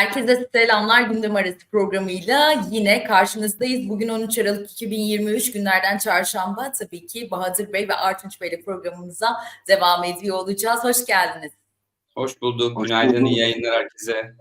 Herkese selamlar gündem arası programıyla yine karşınızdayız. Bugün 13 Aralık 2023 günlerden çarşamba tabii ki Bahadır Bey ve Artunç Bey ile programımıza devam ediyor olacağız. Hoş geldiniz. Hoş bulduk. Hoş Günaydın, iyi yayınlar herkese.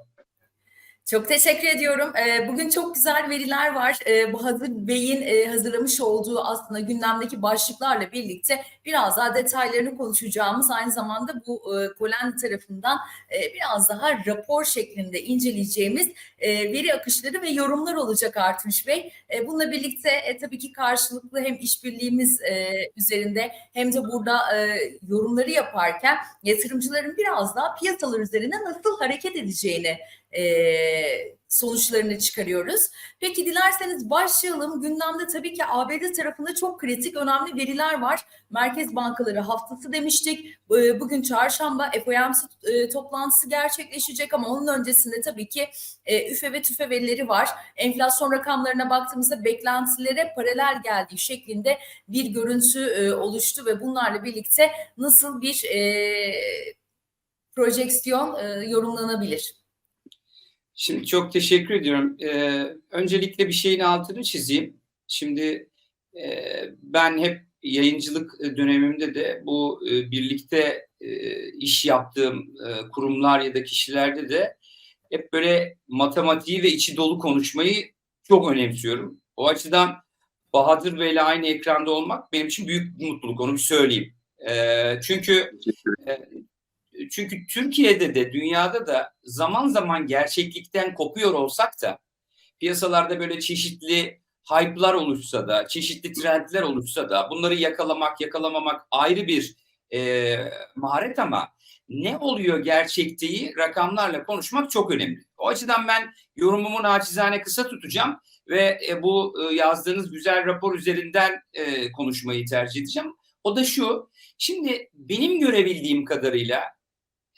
Çok teşekkür ediyorum. Ee, Bugün çok güzel veriler var. Ee, Bahadır Bey'in e, hazırlamış olduğu aslında gündemdeki başlıklarla birlikte biraz daha detaylarını konuşacağımız aynı zamanda bu e, Polen tarafından e, biraz daha rapor şeklinde inceleyeceğimiz veri akışları ve yorumlar olacak Artunç Bey. Bununla birlikte tabii ki karşılıklı hem işbirliğimiz üzerinde hem de burada yorumları yaparken yatırımcıların biraz daha piyasalar üzerine nasıl hareket edeceğini e, sonuçlarını çıkarıyoruz. Peki dilerseniz başlayalım. Gündemde tabii ki ABD tarafında çok kritik önemli veriler var. Merkez bankaları haftası demiştik. E, Bugün çarşamba FOMC e, toplantısı gerçekleşecek ama onun öncesinde tabii ki e, üfe ve tüfe verileri var. Enflasyon rakamlarına baktığımızda beklentilere paralel geldiği şeklinde bir görüntü oluştu ve bunlarla birlikte nasıl bir projeksiyon yorumlanabilir? Şimdi çok teşekkür ediyorum. Ee, öncelikle bir şeyin altını çizeyim. Şimdi e, ben hep yayıncılık dönemimde de bu e, birlikte e, iş yaptığım e, kurumlar ya da kişilerde de hep böyle matematiği ve içi dolu konuşmayı çok önemsiyorum. O açıdan Bahadır Bey'le aynı ekranda olmak benim için büyük bir mutluluk. Onu bir söyleyeyim. E, çünkü e, çünkü Türkiye'de de dünyada da zaman zaman gerçeklikten kopuyor olsak da piyasalarda böyle çeşitli hype'lar oluşsa da, çeşitli trendler oluşsa da bunları yakalamak, yakalamamak ayrı bir e, maharet ama ne oluyor gerçekteyi rakamlarla konuşmak çok önemli. O açıdan ben yorumumu naçizane kısa tutacağım ve e, bu e, yazdığınız güzel rapor üzerinden e, konuşmayı tercih edeceğim. O da şu, şimdi benim görebildiğim kadarıyla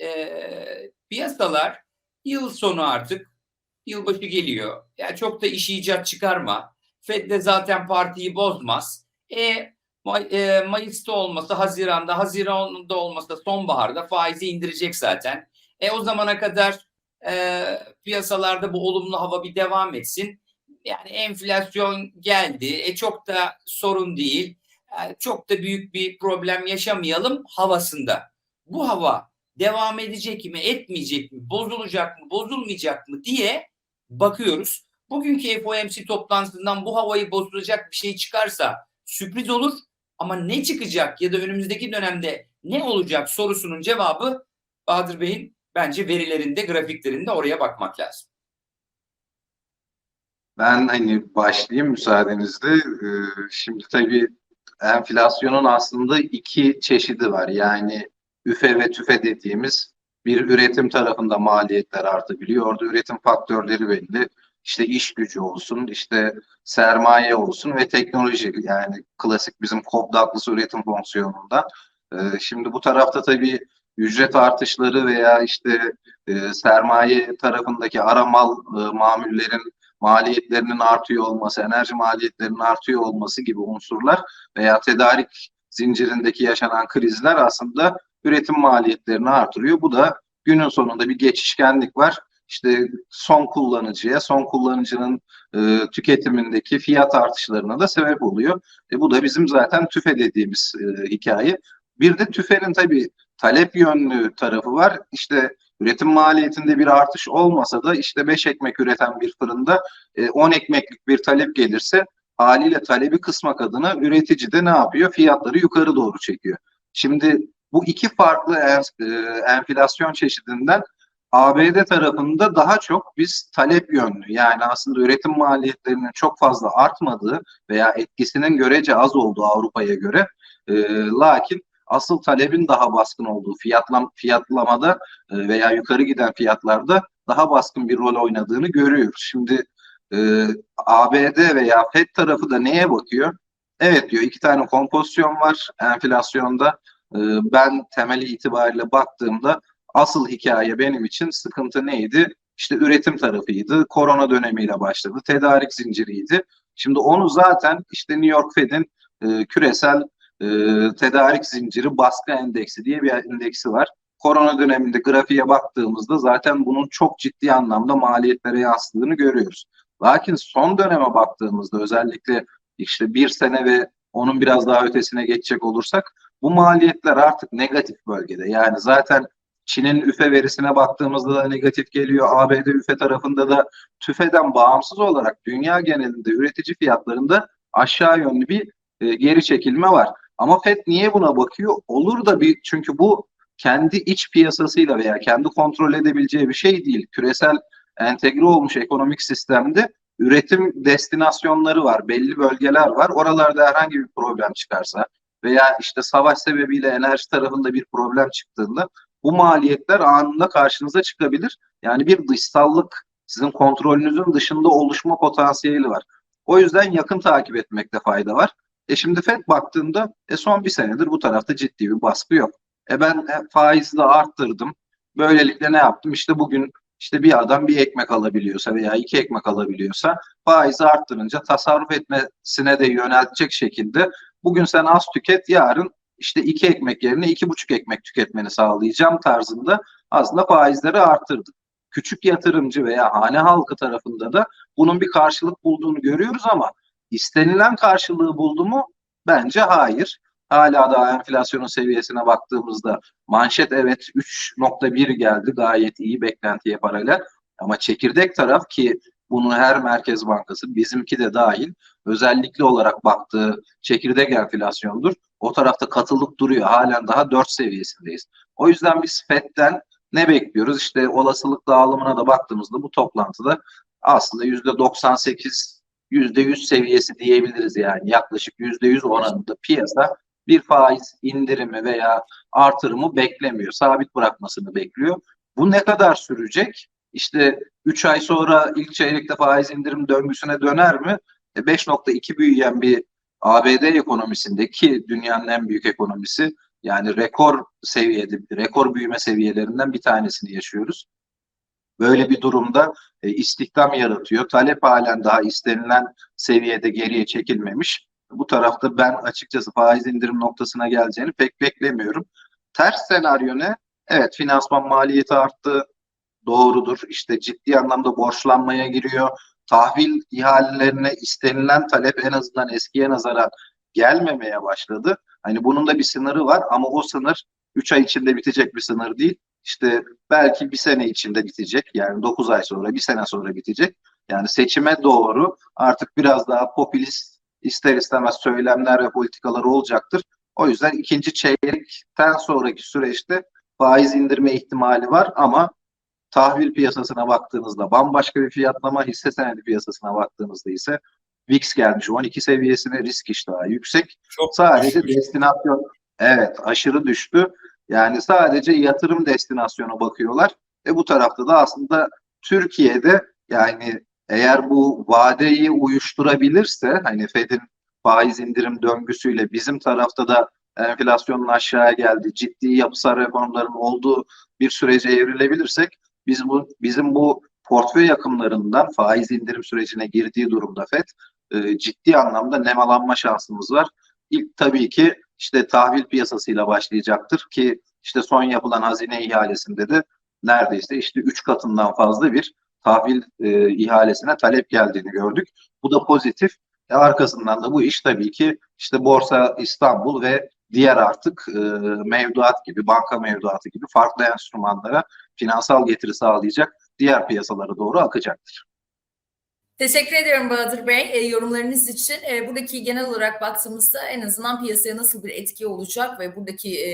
e, piyasalar yıl sonu artık yılbaşı geliyor. Yani çok da iş icat çıkarma. Fed de zaten partiyi bozmaz. E, May, e, Mayıs'ta olmasa, Haziran'da, Haziran'da olmasa sonbaharda faizi indirecek zaten. E o zamana kadar e, piyasalarda bu olumlu hava bir devam etsin. Yani enflasyon geldi. E çok da sorun değil. E, çok da büyük bir problem yaşamayalım havasında. Bu hava devam edecek mi, etmeyecek mi, bozulacak mı, bozulmayacak mı diye bakıyoruz. Bugünkü FOMC toplantısından bu havayı bozacak bir şey çıkarsa sürpriz olur ama ne çıkacak ya da önümüzdeki dönemde ne olacak sorusunun cevabı Bahadır Bey'in bence verilerinde, grafiklerinde oraya bakmak lazım. Ben hani başlayayım müsaadenizle. Ee, Şimdi tabii enflasyonun aslında iki çeşidi var. Yani üfe ve tüfe dediğimiz bir üretim tarafında maliyetler artabiliyor. Orada üretim faktörleri belli. İşte iş gücü olsun, işte sermaye olsun ve teknoloji yani klasik bizim Douglas üretim fonksiyonunda. Ee, Şimdi bu tarafta tabii ücret artışları veya işte e, sermaye tarafındaki ara mal e, mamullerin maliyetlerinin artıyor olması, enerji maliyetlerinin artıyor olması gibi unsurlar veya tedarik zincirindeki yaşanan krizler aslında üretim maliyetlerini artırıyor. Bu da günün sonunda bir geçişkenlik var. İşte son kullanıcıya, son kullanıcının e, tüketimindeki fiyat artışlarına da sebep oluyor. E, bu da bizim zaten tüfe dediğimiz e, hikaye. Bir de tüfenin tabii talep yönlü tarafı var. İşte üretim maliyetinde bir artış olmasa da işte 5 ekmek üreten bir fırında e, 10 ekmeklik bir talep gelirse haliyle talebi kısmak adına üretici de ne yapıyor? Fiyatları yukarı doğru çekiyor. Şimdi bu iki farklı en- e, enflasyon çeşidinden ABD tarafında daha çok biz talep yönlü yani aslında üretim maliyetlerinin çok fazla artmadığı veya etkisinin görece az olduğu Avrupa'ya göre e, lakin asıl talebin daha baskın olduğu fiyatlam fiyatlamada e, veya yukarı giden fiyatlarda daha baskın bir rol oynadığını görüyoruz. Şimdi e, ABD veya FED tarafı da neye bakıyor? Evet diyor iki tane kompozisyon var enflasyonda. E, ben temeli itibariyle baktığımda asıl hikaye benim için sıkıntı neydi? İşte üretim tarafıydı. Korona dönemiyle başladı. Tedarik zinciriydi. Şimdi onu zaten işte New York Fed'in e, küresel e, tedarik zinciri baskı endeksi diye bir endeksi var. korona döneminde grafiğe baktığımızda zaten bunun çok ciddi anlamda maliyetlere yansıdığını görüyoruz. Lakin son döneme baktığımızda özellikle işte bir sene ve onun biraz daha ötesine geçecek olursak bu maliyetler artık negatif bölgede. Yani zaten Çin'in üfe verisine baktığımızda da negatif geliyor. ABD üfe tarafında da tüfeden bağımsız olarak dünya genelinde üretici fiyatlarında aşağı yönlü bir e, geri çekilme var. Ama FED niye buna bakıyor? Olur da bir çünkü bu kendi iç piyasasıyla veya kendi kontrol edebileceği bir şey değil. Küresel entegre olmuş ekonomik sistemde üretim destinasyonları var, belli bölgeler var. Oralarda herhangi bir problem çıkarsa veya işte savaş sebebiyle enerji tarafında bir problem çıktığında bu maliyetler anında karşınıza çıkabilir. Yani bir dışsallık sizin kontrolünüzün dışında oluşma potansiyeli var. O yüzden yakın takip etmekte fayda var. E şimdi FED baktığında e son bir senedir bu tarafta ciddi bir baskı yok. E ben e, faizi de arttırdım. Böylelikle ne yaptım? İşte bugün işte bir adam bir ekmek alabiliyorsa veya iki ekmek alabiliyorsa faizi arttırınca tasarruf etmesine de yöneltecek şekilde bugün sen az tüket yarın işte iki ekmek yerine iki buçuk ekmek tüketmeni sağlayacağım tarzında aslında faizleri arttırdı. Küçük yatırımcı veya hane halkı tarafında da bunun bir karşılık bulduğunu görüyoruz ama istenilen karşılığı buldu mu? Bence hayır. Hala da enflasyonun seviyesine baktığımızda manşet evet 3.1 geldi gayet iyi beklentiye paralel ama çekirdek taraf ki bunu her merkez bankası bizimki de dahil özellikle olarak baktığı çekirdek enflasyondur. O tarafta katılık duruyor. Halen daha 4 seviyesindeyiz. O yüzden biz FED'den ne bekliyoruz? İşte olasılık dağılımına da baktığımızda bu toplantıda aslında %98 %100 seviyesi diyebiliriz yani yaklaşık %100 oranında piyasa bir faiz indirimi veya artırımı beklemiyor. Sabit bırakmasını bekliyor. Bu ne kadar sürecek? İşte 3 ay sonra ilk çeyrekte faiz indirim döngüsüne döner mi? E 5.2 büyüyen bir ABD ekonomisindeki dünyanın en büyük ekonomisi yani rekor seviyede, rekor büyüme seviyelerinden bir tanesini yaşıyoruz. Böyle bir durumda e, istihdam yaratıyor. Talep halen daha istenilen seviyede geriye çekilmemiş. Bu tarafta ben açıkçası faiz indirim noktasına geleceğini pek beklemiyorum. Ters senaryo ne? Evet finansman maliyeti arttı. Doğrudur. İşte ciddi anlamda borçlanmaya giriyor. Tahvil ihalelerine istenilen talep en azından eskiye nazaran gelmemeye başladı. Hani bunun da bir sınırı var ama o sınır 3 ay içinde bitecek bir sınır değil. İşte belki bir sene içinde bitecek. Yani 9 ay sonra, bir sene sonra bitecek. Yani seçime doğru artık biraz daha popülist ister istemez söylemler ve politikalar olacaktır. O yüzden ikinci çeyrekten sonraki süreçte faiz indirme ihtimali var ama tahvil piyasasına baktığınızda bambaşka bir fiyatlama, hisse senedi piyasasına baktığımızda ise VIX gelmiş 12 seviyesine risk iştahı yüksek. Çok Sadece destinasyon evet aşırı düştü. Yani sadece yatırım destinasyonu bakıyorlar. E bu tarafta da aslında Türkiye'de yani eğer bu vadeyi uyuşturabilirse hani Fed'in faiz indirim döngüsüyle bizim tarafta da enflasyonun aşağıya geldi, ciddi yapısal reformların olduğu bir sürece evrilebilirsek biz bu bizim bu portföy akımlarından faiz indirim sürecine girdiği durumda FED e, ciddi anlamda nemalanma şansımız var. İlk tabii ki işte tahvil piyasasıyla başlayacaktır ki işte son yapılan hazine ihalesinde de neredeyse işte 3 katından fazla bir tahvil e, ihalesine talep geldiğini gördük. Bu da pozitif. E, arkasından da bu iş tabii ki işte Borsa İstanbul ve diğer artık e, mevduat gibi, banka mevduatı gibi farklı enstrümanlara finansal getiri sağlayacak diğer piyasalara doğru akacaktır. Teşekkür ediyorum Bahadır Bey e, yorumlarınız için. E, buradaki genel olarak baktığımızda en azından piyasaya nasıl bir etki olacak ve buradaki e,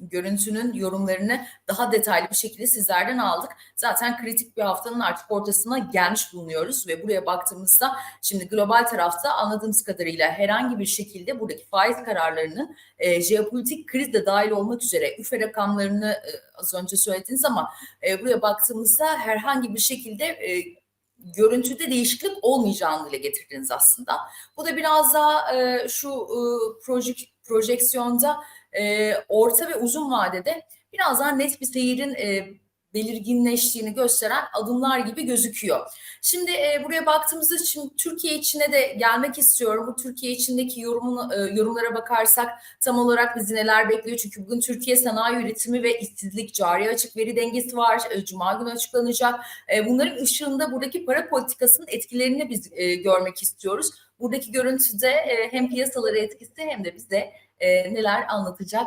görüntünün yorumlarını daha detaylı bir şekilde sizlerden aldık. Zaten kritik bir haftanın artık ortasına gelmiş bulunuyoruz ve buraya baktığımızda şimdi global tarafta anladığımız kadarıyla herhangi bir şekilde buradaki faiz kararlarının e, jeopolitik kriz de dahil olmak üzere üfe rakamlarını e, az önce söylediniz ama e, buraya baktığımızda herhangi bir şekilde e, görüntüde değişiklik olmayacağını dile getirdiniz aslında. Bu da biraz daha e, şu e, proje, projeksiyonda e, orta ve uzun vadede biraz daha net bir seyirin e, belirginleştiğini gösteren adımlar gibi gözüküyor. Şimdi e, buraya baktığımızda şimdi Türkiye içine de gelmek istiyorum. Bu Türkiye içindeki yorumunu, e, yorumlara bakarsak tam olarak bizi neler bekliyor? Çünkü bugün Türkiye sanayi üretimi ve işsizlik cari açık veri dengesi var. E, Cuma günü açıklanacak. E, bunların ışığında buradaki para politikasının etkilerini biz e, görmek istiyoruz. Buradaki görüntüde e, hem piyasalara etkisi hem de bize e, neler anlatacak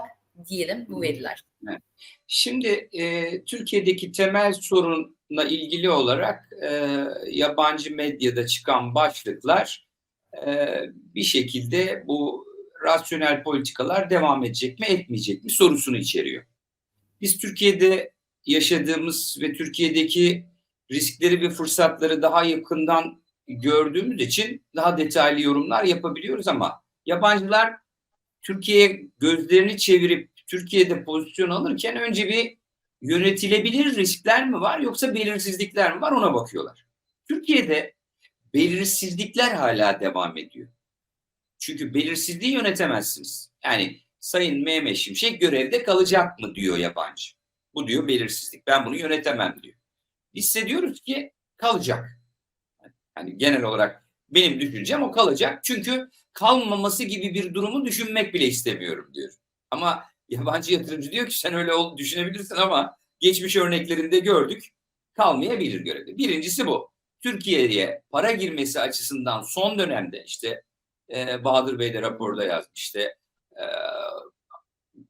diyelim bu veriler. Şimdi e, Türkiye'deki temel sorunla ilgili olarak e, yabancı medyada çıkan başlıklar e, bir şekilde bu rasyonel politikalar devam edecek mi etmeyecek mi sorusunu içeriyor. Biz Türkiye'de yaşadığımız ve Türkiye'deki riskleri ve fırsatları daha yakından gördüğümüz için daha detaylı yorumlar yapabiliyoruz ama yabancılar Türkiye'ye gözlerini çevirip Türkiye'de pozisyon alırken önce bir yönetilebilir riskler mi var yoksa belirsizlikler mi var ona bakıyorlar. Türkiye'de belirsizlikler hala devam ediyor. Çünkü belirsizliği yönetemezsiniz. Yani Sayın Mehmet Şimşek görevde kalacak mı diyor yabancı. Bu diyor belirsizlik. Ben bunu yönetemem diyor. Biz de diyoruz ki kalacak. Yani genel olarak benim düşüncem o kalacak. Çünkü kalmaması gibi bir durumu düşünmek bile istemiyorum diyor. Ama yabancı yatırımcı diyor ki sen öyle ol, düşünebilirsin ama geçmiş örneklerinde gördük kalmayabilir görevde. Birincisi bu. Türkiye'ye para girmesi açısından son dönemde işte e, Bahadır Bey de raporda yazmış işte e,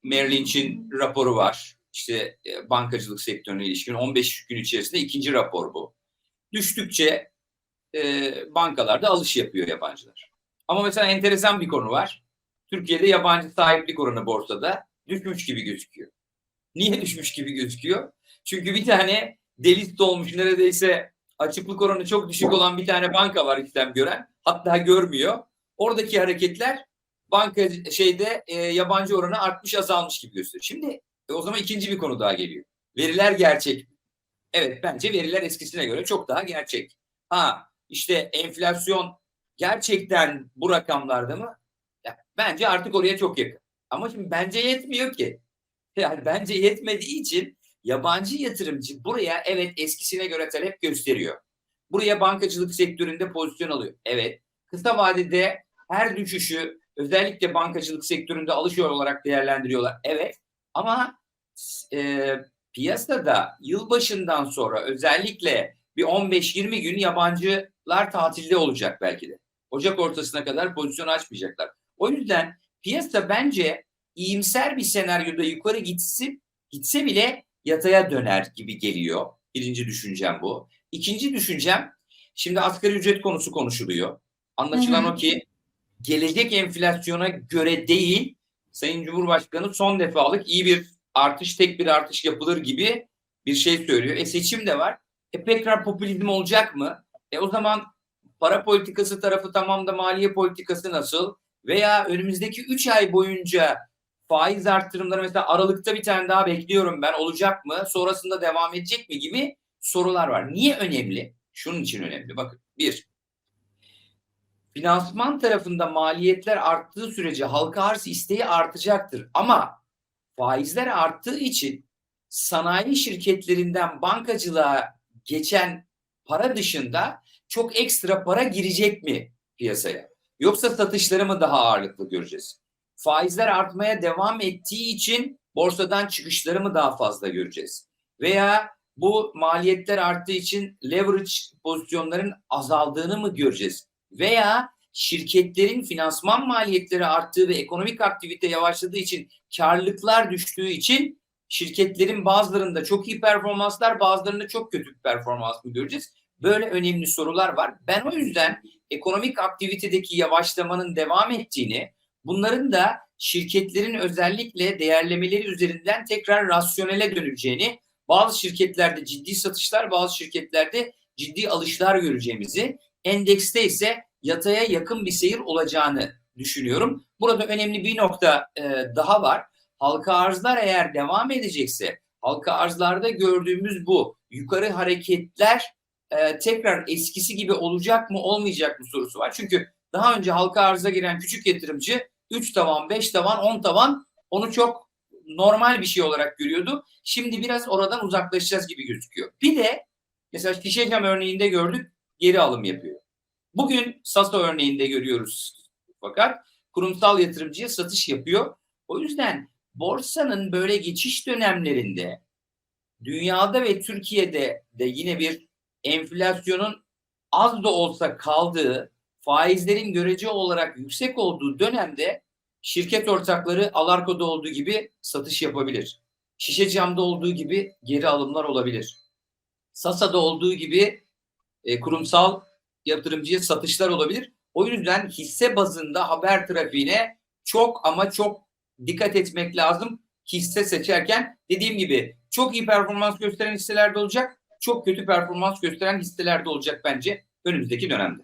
Merrill raporu var. İşte e, bankacılık sektörüne ilişkin 15 gün içerisinde ikinci rapor bu. Düştükçe e, bankalarda alış yapıyor yabancılar. Ama mesela enteresan bir konu var. Türkiye'de yabancı sahiplik oranı borsada düşmüş gibi gözüküyor. Niye düşmüş gibi gözüküyor? Çünkü bir tane delist olmuş neredeyse açıklık oranı çok düşük olan bir tane banka var işlem gören. Hatta görmüyor. Oradaki hareketler banka şeyde e, yabancı oranı artmış azalmış gibi gösteriyor. Şimdi e, o zaman ikinci bir konu daha geliyor. Veriler gerçek. Evet bence veriler eskisine göre çok daha gerçek. Ha işte enflasyon gerçekten bu rakamlarda mı? Ya, bence artık oraya çok yakın. Ama şimdi bence yetmiyor ki. Yani bence yetmediği için yabancı yatırımcı buraya evet eskisine göre talep gösteriyor. Buraya bankacılık sektöründe pozisyon alıyor. Evet. Kısa vadede her düşüşü özellikle bankacılık sektöründe alışıyor olarak değerlendiriyorlar. Evet. Ama e, piyasada yılbaşından sonra özellikle bir 15-20 gün yabancılar tatilde olacak belki de. Ocak ortasına kadar pozisyon açmayacaklar. O yüzden piyasa bence iyimser bir senaryoda yukarı gitsin, gitse bile yataya döner gibi geliyor. Birinci düşüncem bu. İkinci düşüncem, şimdi asgari ücret konusu konuşuluyor. Anlaşılan Hı hı. o ki gelecek enflasyona göre değil, Sayın Cumhurbaşkanı son defalık iyi bir artış, tek bir artış yapılır gibi bir şey söylüyor. E seçim de var. E tekrar popülizm olacak mı? E o zaman para politikası tarafı tamam da maliye politikası nasıl? Veya önümüzdeki 3 ay boyunca faiz arttırımları mesela Aralık'ta bir tane daha bekliyorum ben olacak mı? Sonrasında devam edecek mi gibi sorular var. Niye önemli? Şunun için önemli. Bakın bir, finansman tarafında maliyetler arttığı sürece halka arz isteği artacaktır. Ama faizler arttığı için sanayi şirketlerinden bankacılığa geçen para dışında çok ekstra para girecek mi piyasaya? Yoksa satışları mı daha ağırlıklı göreceğiz? Faizler artmaya devam ettiği için borsadan çıkışları mı daha fazla göreceğiz? Veya bu maliyetler arttığı için leverage pozisyonların azaldığını mı göreceğiz? Veya şirketlerin finansman maliyetleri arttığı ve ekonomik aktivite yavaşladığı için karlılıklar düştüğü için şirketlerin bazılarında çok iyi performanslar bazılarında çok kötü performans mı göreceğiz? Böyle önemli sorular var. Ben o yüzden ekonomik aktivitedeki yavaşlamanın devam ettiğini, bunların da şirketlerin özellikle değerlemeleri üzerinden tekrar rasyonele döneceğini, bazı şirketlerde ciddi satışlar, bazı şirketlerde ciddi alışlar göreceğimizi, endekste ise yataya yakın bir seyir olacağını düşünüyorum. Burada önemli bir nokta e, daha var. Halka arzlar eğer devam edecekse, halka arzlarda gördüğümüz bu yukarı hareketler e, tekrar eskisi gibi olacak mı olmayacak mı sorusu var. Çünkü daha önce halka arıza giren küçük yatırımcı 3 tavan, 5 tavan, 10 tavan onu çok normal bir şey olarak görüyordu. Şimdi biraz oradan uzaklaşacağız gibi gözüküyor. Bir de mesela Şişecam örneğinde gördük geri alım yapıyor. Bugün Sasa örneğinde görüyoruz fakat kurumsal yatırımcıya satış yapıyor. O yüzden borsanın böyle geçiş dönemlerinde dünyada ve Türkiye'de de yine bir enflasyonun az da olsa kaldığı, faizlerin görece olarak yüksek olduğu dönemde şirket ortakları Alarko'da olduğu gibi satış yapabilir. Şişe camda olduğu gibi geri alımlar olabilir. Sasa'da olduğu gibi e, kurumsal yatırımcıya satışlar olabilir. O yüzden hisse bazında haber trafiğine çok ama çok dikkat etmek lazım hisse seçerken. Dediğim gibi çok iyi performans gösteren hisselerde olacak, çok kötü performans gösteren hisselerde olacak bence önümüzdeki dönemde.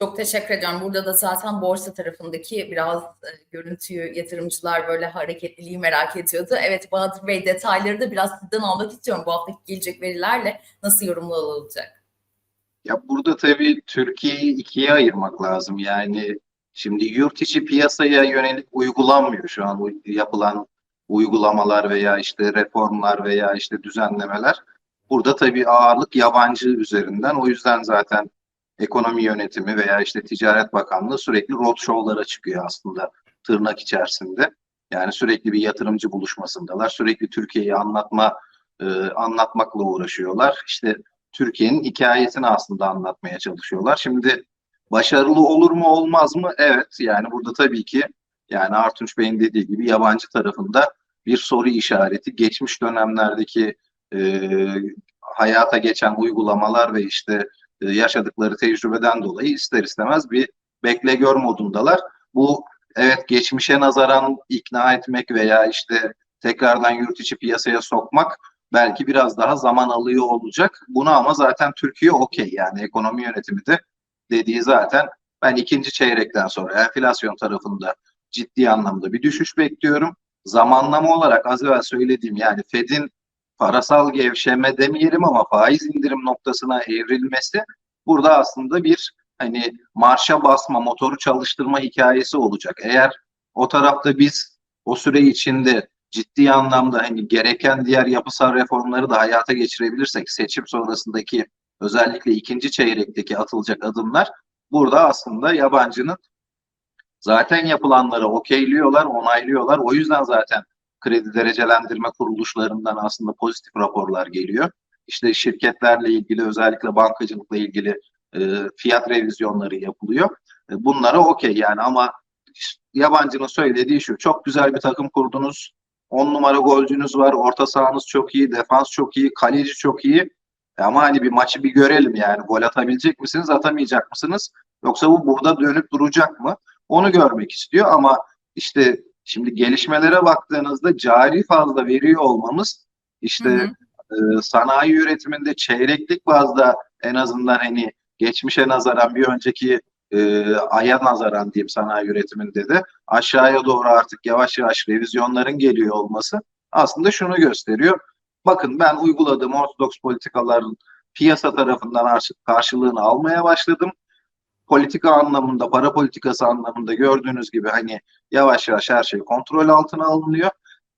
Çok teşekkür ediyorum. Burada da zaten borsa tarafındaki biraz e, görüntüyü yatırımcılar böyle hareketliliği merak ediyordu. Evet Bahadır Bey detayları da biraz sizden almak istiyorum. Bu haftaki gelecek verilerle nasıl yorumlar olacak? Ya burada tabii Türkiye'yi ikiye ayırmak lazım. Yani şimdi yurt içi piyasaya yönelik uygulanmıyor şu an yapılan uygulamalar veya işte reformlar veya işte düzenlemeler. Burada tabii ağırlık yabancı üzerinden. O yüzden zaten ekonomi yönetimi veya işte Ticaret Bakanlığı sürekli roadshow'lara çıkıyor aslında tırnak içerisinde. Yani sürekli bir yatırımcı buluşmasındalar. Sürekli Türkiye'yi anlatma e, anlatmakla uğraşıyorlar. İşte Türkiye'nin hikayesini aslında anlatmaya çalışıyorlar. Şimdi başarılı olur mu olmaz mı? Evet yani burada tabii ki yani Artunç Bey'in dediği gibi yabancı tarafında bir soru işareti. Geçmiş dönemlerdeki e, hayata geçen uygulamalar ve işte e, yaşadıkları tecrübeden dolayı ister istemez bir bekle gör modundalar. Bu evet geçmişe nazaran ikna etmek veya işte tekrardan yurt içi piyasaya sokmak belki biraz daha zaman alıyor olacak. Bunu ama zaten Türkiye okey yani ekonomi yönetimi de dediği zaten ben ikinci çeyrekten sonra enflasyon tarafında ciddi anlamda bir düşüş bekliyorum. Zamanlama olarak az evvel söylediğim yani Fed'in parasal gevşeme demeyelim ama faiz indirim noktasına evrilmesi burada aslında bir hani marşa basma, motoru çalıştırma hikayesi olacak. Eğer o tarafta biz o süre içinde ciddi anlamda hani gereken diğer yapısal reformları da hayata geçirebilirsek seçim sonrasındaki özellikle ikinci çeyrekteki atılacak adımlar burada aslında yabancının zaten yapılanları okeyliyorlar, onaylıyorlar. O yüzden zaten kredi derecelendirme kuruluşlarından aslında pozitif raporlar geliyor. İşte şirketlerle ilgili özellikle bankacılıkla ilgili e, fiyat revizyonları yapılıyor. E, bunlara okey yani ama yabancının söylediği şu çok güzel bir takım kurdunuz. 10 numara golcünüz var, orta sahanız çok iyi, defans çok iyi, kaleci çok iyi. Ama hani bir maçı bir görelim yani gol atabilecek misiniz, atamayacak mısınız? Yoksa bu burada dönüp duracak mı? Onu görmek istiyor ama işte şimdi gelişmelere baktığınızda cari fazla veriyor olmamız işte Hı hı. e, sanayi üretiminde çeyreklik bazda en azından hani geçmişe nazaran bir önceki e, aya nazaran diyeyim sanayi üretiminde de aşağıya doğru artık yavaş yavaş revizyonların geliyor olması aslında şunu gösteriyor. Bakın ben uyguladığım ortodoks politikaların piyasa tarafından karşılığını almaya başladım. Politika anlamında, para politikası anlamında gördüğünüz gibi hani yavaş yavaş her şey kontrol altına alınıyor.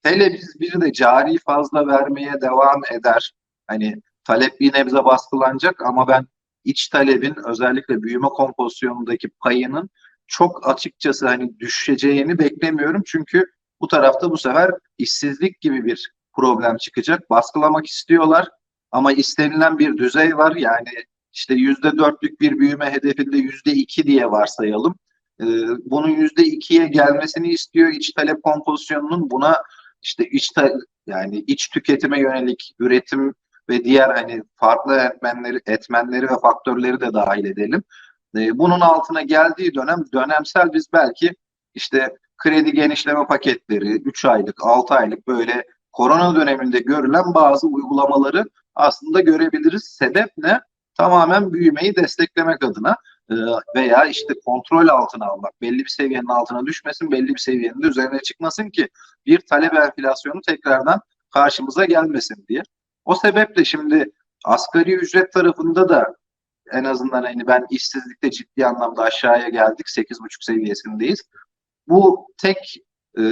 Hele biz biri de cari fazla vermeye devam eder. Hani talep bir nebze baskılanacak ama ben iç talebin özellikle büyüme kompozisyonundaki payının çok açıkçası hani düşeceğini beklemiyorum. Çünkü bu tarafta bu sefer işsizlik gibi bir problem çıkacak. Baskılamak istiyorlar ama istenilen bir düzey var. Yani işte yüzde dörtlük bir büyüme hedefinde yüzde iki diye varsayalım. Ee, bunun yüzde ikiye gelmesini istiyor iç talep kompozisyonunun buna işte iç yani iç tüketime yönelik üretim ve diğer hani farklı etmenleri etmenleri ve faktörleri de dahil edelim. Ee, bunun altına geldiği dönem dönemsel biz belki işte kredi genişleme paketleri 3 aylık 6 aylık böyle korona döneminde görülen bazı uygulamaları aslında görebiliriz. Sebep ne? Tamamen büyümeyi desteklemek adına e, veya işte kontrol altına almak. Belli bir seviyenin altına düşmesin, belli bir seviyenin de üzerine çıkmasın ki bir talep enflasyonu tekrardan karşımıza gelmesin diye. O sebeple şimdi asgari ücret tarafında da en azından hani ben işsizlikte ciddi anlamda aşağıya geldik. 8,5 seviyesindeyiz. Bu tek e,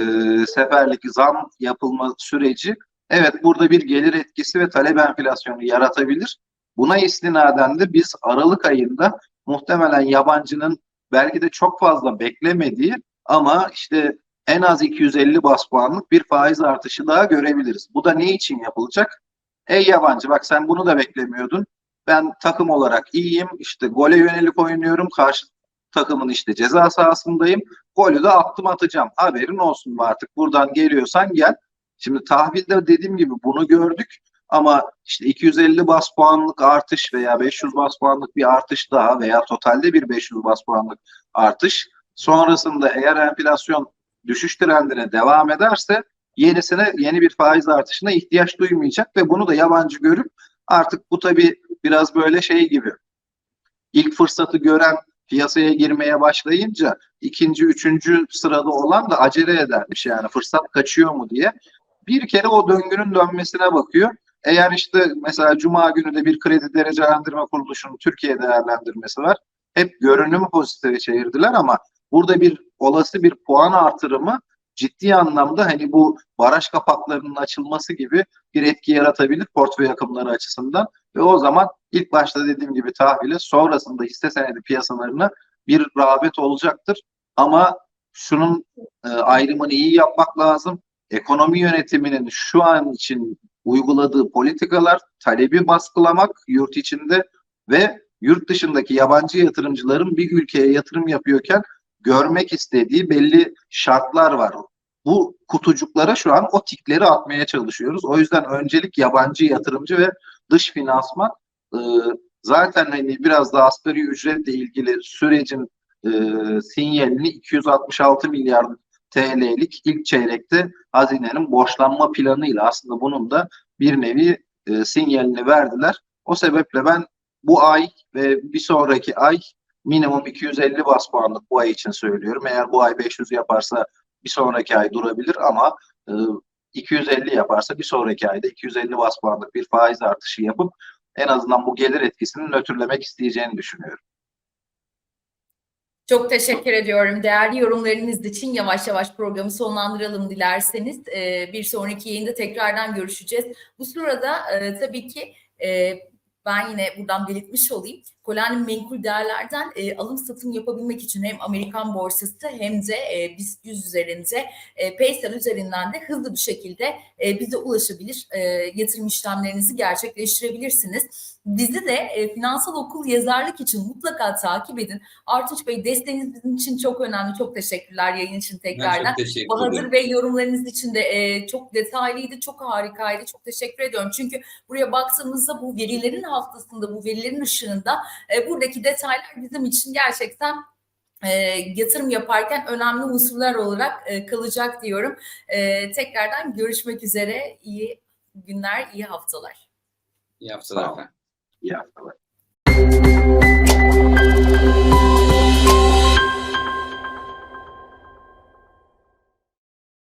seferlik zam yapılma süreci evet burada bir gelir etkisi ve talep enflasyonu yaratabilir. Buna istinaden de biz Aralık ayında muhtemelen yabancının belki de çok fazla beklemediği ama işte en az 250 bas puanlık bir faiz artışı daha görebiliriz. Bu da ne için yapılacak? Ey yabancı bak sen bunu da beklemiyordun. Ben takım olarak iyiyim. İşte gole yönelik oynuyorum. Karşı takımın işte ceza sahasındayım. Golü de attım atacağım. Haberin olsun artık. Buradan geliyorsan gel. Şimdi tahvilde dediğim gibi bunu gördük. Ama işte 250 bas puanlık artış veya 500 bas puanlık bir artış daha veya totalde bir 500 bas puanlık artış. Sonrasında eğer enflasyon düşüş trendine devam ederse yenisine yeni bir faiz artışına ihtiyaç duymayacak ve bunu da yabancı görüp artık bu tabii biraz böyle şey gibi ilk fırsatı gören piyasaya girmeye başlayınca ikinci, üçüncü sırada olan da acele edermiş yani fırsat kaçıyor mu diye. Bir kere o döngünün dönmesine bakıyor. Eğer işte mesela Cuma günü de bir kredi derecelendirme kuruluşunun Türkiye değerlendirmesi var. Hep görünümü pozitife çevirdiler ama burada bir olası bir puan artırımı ciddi anlamda hani bu baraj kapaklarının açılması gibi bir etki yaratabilir portföy akımları açısından ve o zaman ilk başta dediğim gibi tahvile sonrasında hisse senedi piyasalarına bir rağbet olacaktır. Ama şunun e, ayrımını iyi yapmak lazım. Ekonomi yönetiminin şu an için uyguladığı politikalar talebi baskılamak yurt içinde ve yurt dışındaki yabancı yatırımcıların bir ülkeye yatırım yapıyorken görmek istediği belli şartlar var. Bu kutucuklara şu an o tikleri atmaya çalışıyoruz. O yüzden öncelik yabancı yatırımcı ve dış finansman e, zaten hani biraz da asgari ücretle ilgili sürecin e, sinyalini 266 milyar TL'lik ilk çeyrekte hazinenin borçlanma planıyla aslında bunun da bir nevi e, sinyalini verdiler. O sebeple ben bu ay ve bir sonraki ay minimum 250 bas puanlık bu ay için söylüyorum. Eğer bu ay 500 yaparsa bir sonraki ay durabilir ama e, 250 yaparsa bir sonraki ayda 250 bas puanlık bir faiz artışı yapıp en azından bu gelir etkisini nötrlemek isteyeceğini düşünüyorum. Çok teşekkür ediyorum. Değerli yorumlarınız için yavaş yavaş programı sonlandıralım dilerseniz. Ee, bir sonraki yayında tekrardan görüşeceğiz. Bu sırada e, tabii ki e, ben yine buradan belirtmiş olayım. Kolanin menkul değerlerden e, alım satım yapabilmek için hem Amerikan borsası hem de e, BIST 100 üzerinde e, Paysel üzerinden de hızlı bir şekilde e, bize ulaşabilir, e, yatırım işlemlerinizi gerçekleştirebilirsiniz. Bizi de e, finansal okul yazarlık için mutlaka takip edin. Artuç Bey desteğiniz bizim için çok önemli. Çok teşekkürler yayın için tekrardan. Ben çok teşekkür ederim. Bahadır Bey yorumlarınız için de e, çok detaylıydı, çok harikaydı. Çok teşekkür ediyorum. Çünkü buraya baktığımızda bu verilerin haftasında, bu verilerin ışığında e, buradaki detaylar bizim için gerçekten e, yatırım yaparken önemli unsurlar olarak e, kalacak diyorum. E, tekrardan görüşmek üzere. İyi günler, iyi haftalar. İyi haftalar. İyi haftalar.